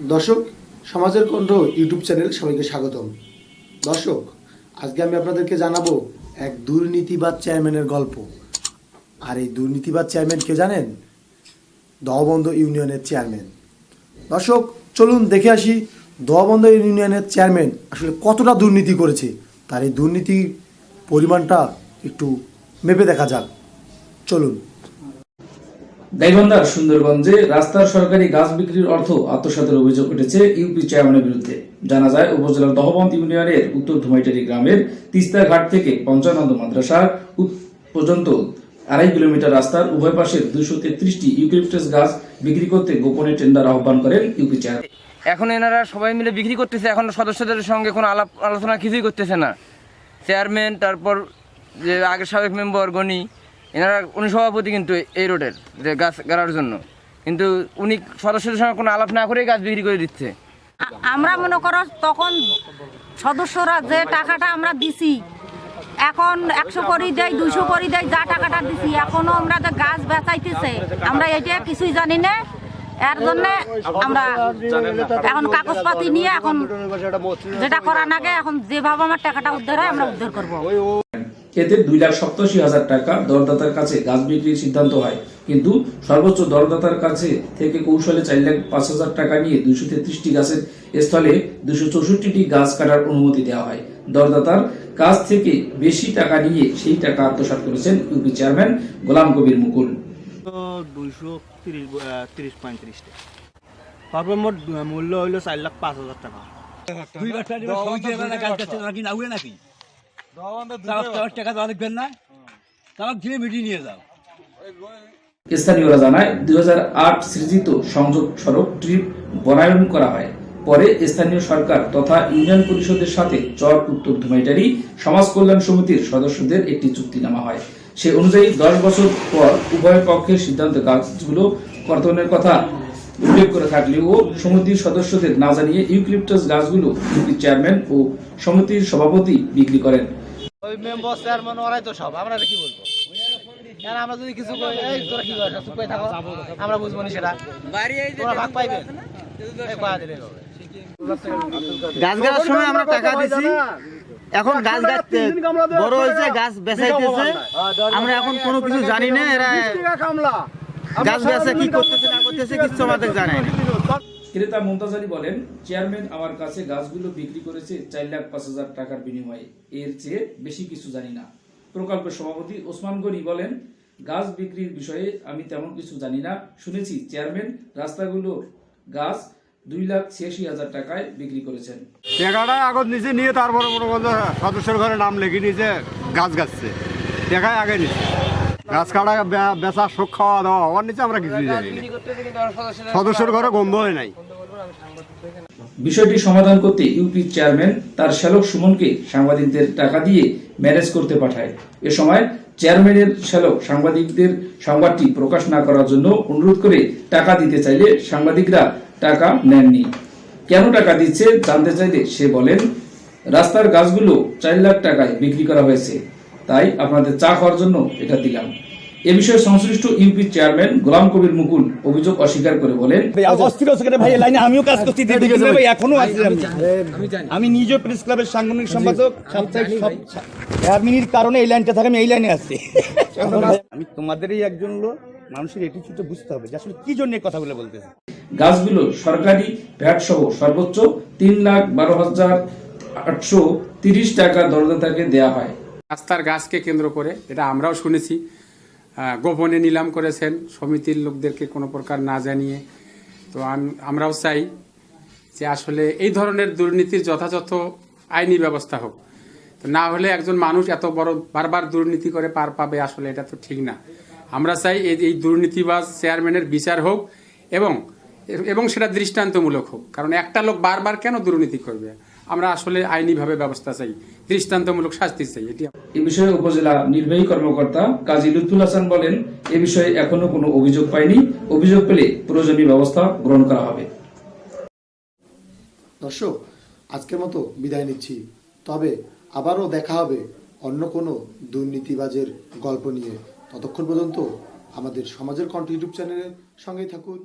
দর্শক, সমাজের কণ্ঠ ইউটিউব চ্যানেল সবাইকে স্বাগতম। দর্শক, আজকে আমি আপনাদেরকে জানাব এক দুর্নীতিবাদ চেয়ারম্যানের গল্প। আর এই দুর্নীতিবাদ চেয়ারম্যান কে জানেন? দহবন্ধ ইউনিয়নের চেয়ারম্যান। দর্শক, চলুন দেখে আসি দহবন্ধ ইউনিয়নের চেয়ারম্যান আসলে কতটা দুর্নীতি করেছে। তার এই দুর্নীতি পরিমাণটা একটু মেপে দেখা যাক। চলুন। গাইবান্ধার সুন্দরগঞ্জে রাস্তার সরকারি গাছ বিক্রির অর্থ আত্মসাতের অভিযোগ উঠেছে ইউপি চেয়ারম্যানের বিরুদ্ধে। জানা যায়, উপজেলার দহবন্দ ইউনিয়নের উত্তর ধুমাইটারি গ্রামের তিস্তা ঘাট থেকে পঞ্চানন্দ মাদ্রাসার পর্যন্ত আড়াই কিলোমিটার রাস্তার উভয় পাশের দুইশো তেত্রিশটি ইউক্লিপটাস গাছ বিক্রি করতে গোপনে টেন্ডার আহ্বান করেন ইউপি চেয়ারম্যান। এখন এনারা সবাই মিলে বিক্রি করতেছে, এখন সদস্যদের সঙ্গে কোনো আলাপ আলোচনা কিছুই করতেছে না। চেয়ারম্যান, তারপর যে আগের সাবেক মেম্বার গনি এনারা, উনি সভাপতি কিন্তু এই রোডের যে গাছ গাড়ার জন্য। কিন্তু উনি সদস্যদের সঙ্গে কোনো আলাপ না করেই গাছ বিক্রি করে দিচ্ছে। আমরা মনে করো তখন সদস্যরা যে টাকাটা আমরা দিছি, এখন একশো করি দেয়, দুইশো করি দেয়, যা টাকাটা দিছি, এখনও আমরা যে গাছ বেচাইতেছে, আমরা এটা কিছুই জানি না। এর জন্য আমরা এখন কাগজপাতি নিয়ে এখন যেটা করার আগে এখন যেভাবে আমার টাকাটা উদ্ধার হয়, আমরা উদ্ধার করব। এতে দুই লাখ সপ্তাশি হাজার টাকা দরদাতার কাছে গাছ বিক্রির সিদ্ধান্ত হয়। কিন্তু সর্বোচ্চ দরদাতার কাছে থেকে কৌশলে চার লাখ পাঁচ হাজার টাকা নিয়ে দুইশো তেত্রিশটি গাছের স্থলে দুশো চৌষট্টিটি গাছ কাটার অনুমতি দেওয়া হয়। দরদাতার কাছ থেকে বেশি টাকা নিয়ে সেই টাকা আত্মসাৎ করেছেন ইউপি চেয়ারম্যান গোলাম কবির মুকুল। দুইশো তিরিশ তিরিশ পঁয়ত্রিশটা। তারপর মোট মূল্য হইল চার লাখ পাঁচ হাজার টাকা। নাকি? টাকা দেওয়া লিখবেন না। তাও ঘিরে মিটিয়ে নিয়ে যাও। স্থানীয়রা জানায় দুই সৃজিত সংযোগ সড়ক ট্রিপ বনায়ন করা হয়। পরে স্থানীয় সরকার তথা ইউনিয়ন পরিষদের সাথে চর উত্তর ধুমাইটারি সমাজ কল্যাণ সমিতির সদস্যদের একটি চুক্তিনামা হয়। সে অনুযায়ী দশ বছর পর উভয় পক্ষের সিদ্ধান্ত গাছগুলো কর্তনের কথা উল্লেখ করে থাকলেও সমিতির সদস্যদের না জানিয়ে ইউক্লিপটাস গাছগুলো চেয়ারম্যান ও সমিতির সভাপতি বিক্রি করেন। ওই মেম্বার চেয়ারম্যান ওরাই তো সব। আমরা কি বলব? কেন আমরা যদি কিছু কই এই তোরা কি করছ চুপ করে থাকো। আমরা বুঝব না সেটা। তোরা ভাগ পাইবে। পাওয়া দিলে হবে। গাছ সময় আমরা টাকা দিছি। এখন গাছ গাছতে বড় হয়েছে গাছ বেচাইতেছে। আমরা এখন কোনো কিছু জানি না এরা গাছ বেচা কি করতেছে না করতেছে কিছু আমাদের জানাই না। ক্রেতা মমতাজ আলী বলেন চেয়ারম্যান আমার কাছে গাছগুলো বিক্রি করেছে চার লাখ পাঁচ হাজার টাকার বিনিময়ে। এর চেয়ে বেশি কিছু জানি না। প্রকল্পের সভাপতি ওসমান গনি বলেন গাছ বিক্রির বিষয়ে আমি তেমন কিছু জানি না। শুনেছি চেয়ারম্যান রাস্তাগুলো গাছ দুই লাখ ছিয়াশি হাজার টাকায় বিক্রি করেছেন। টাকাটা আগত নিচে নিয়ে তারপরে মনে সদস্যের ঘরে নাম লিখে নিয়েছে গাছ গাছছে। টাকায় আগে নিচ্ছে গাছ কাটা বেচা শোক খাওয়া দাওয়া হওয়ার নিচে আমরা কিছুই জানি সদস্যের ঘরে গন্ধ হয় নাই। বিষয়টি সমাধান করতে ইউপি চেয়ারম্যান তার শ্যালক সুমনকে সাংবাদিকদের টাকা দিয়ে ম্যানেজ করতে পাঠায়। এ সময় চেয়ারম্যানের শ্যালক সাংবাদিকদের সংবাদটি প্রকাশ না করার জন্য অনুরোধ করে টাকা দিতে চাইলে সাংবাদিকরা টাকা নেননি। কেন টাকা দিচ্ছে জানতে চাইলে সে বলেন, রাস্তার গাছগুলো চার লাখ টাকায় বিক্রি করা হয়েছে। তাই আপনাদের চা খাওয়ার জন্য এটা দিলাম। এ বিষয়ে সংশ্লিষ্ট ইউপি চেয়ারম্যান গোলাম কবির মুকুল অভিযোগ অস্বীকার করে বলেন অস্থির সেখানে ভাই? লাইনে আমিও কাজ করছি ভাই। এখনও আছি আমি? আমি নিজেও প্রেস ক্লাবের সাংগঠনিক সম্পাদক সাপ্তাহিক অ্যাডমিনির কারণে এই লাইনটা থাকে আমি এই লাইনে আসছি আমি তোমাদেরই একজন লোক মানুষের এটিচিউডটা বুঝতে হবে যে আসলে কি জন্য কথাগুলো বলতেছে। গাছগুলো সরকারি ভ্যাট সহ সর্বোচ্চ তিন লাখ বারো হাজার আটশো তিরিশ টাকা দরদাতাকে দেয়া হয়। রাস্তার গাছকে কেন্দ্র করে এটা আমরাও শুনেছি। গোপনে নিলাম করেছেন। সমিতির লোকদেরকে কোনো প্রকার না জানিয়ে। তো আমরাও চাই যে আসলে এই ধরনের দুর্নীতির যথাযথ আইনি ব্যবস্থা হোক। তো না হলে একজন মানুষ এত বড় বারবার দুর্নীতি করে পার পাবে আসলে এটা তো ঠিক না। আমরা চাই এই এই দুর্নীতিবাজ চেয়ারম্যানের বিচার হোক এবং এবং সেটা দৃষ্টান্তমূলক হোক। কারণ একটা লোক বারবার কেন দুর্নীতি করবে? আমরা আসলে আইনিভাবে ব্যবস্থা চাই দৃষ্টান্তমূলক শাস্তি চাই এটি এ বিষয়ে উপজেলা নির্বাহী কর্মকর্তা কাজী লুৎফুল হাসান বলেন এ বিষয়ে এখনও কোনো অভিযোগ পায়নি অভিযোগ পেলে প্রয়োজনীয় ব্যবস্থা গ্রহণ করা হবে। দর্শক আজকের মতো বিদায় নিচ্ছি। তবে আবারও দেখা হবে অন্য কোনো দুর্নীতিবাজের গল্প নিয়ে। ততক্ষণ পর্যন্ত আমাদের সমাজের কণ্ঠ ইউটিউব চ্যানেলের সঙ্গেই থাকুন।